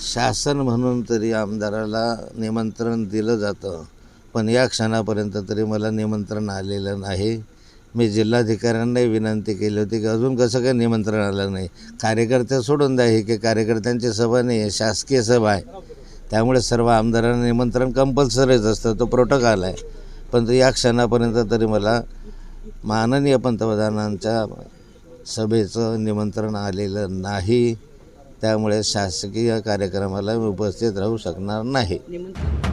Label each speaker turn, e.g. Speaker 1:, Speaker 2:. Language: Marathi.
Speaker 1: शासन म्हणून तरी आमदाराला निमंत्रण दिलं जातं. पण या क्षणापर्यंत तरी मला निमंत्रण आलेलं नाही. मी जिल्हाधिकाऱ्यांनाही विनंती केली होती की अजून कसं काय निमंत्रण आलं नाही? कार्यकर्ते सोडून द्या ही की कार्यकर्त्यांची सभा नाही आहे शासकीय सभा आहे. त्यामुळे सर्व आमदारांना निमंत्रण कंपल्सरीच असतं तो प्रोटोकॉल आहे. पण तो या क्षणापर्यंत तरी मला माननीय पंतप्रधानांच्या सभेचं निमंत्रण आलेलं नाही. त्यामुळे शासकीय कार्यक्रमाला मी उपस्थित राहू शकणार नाही.
Speaker 2: निमंत्रण.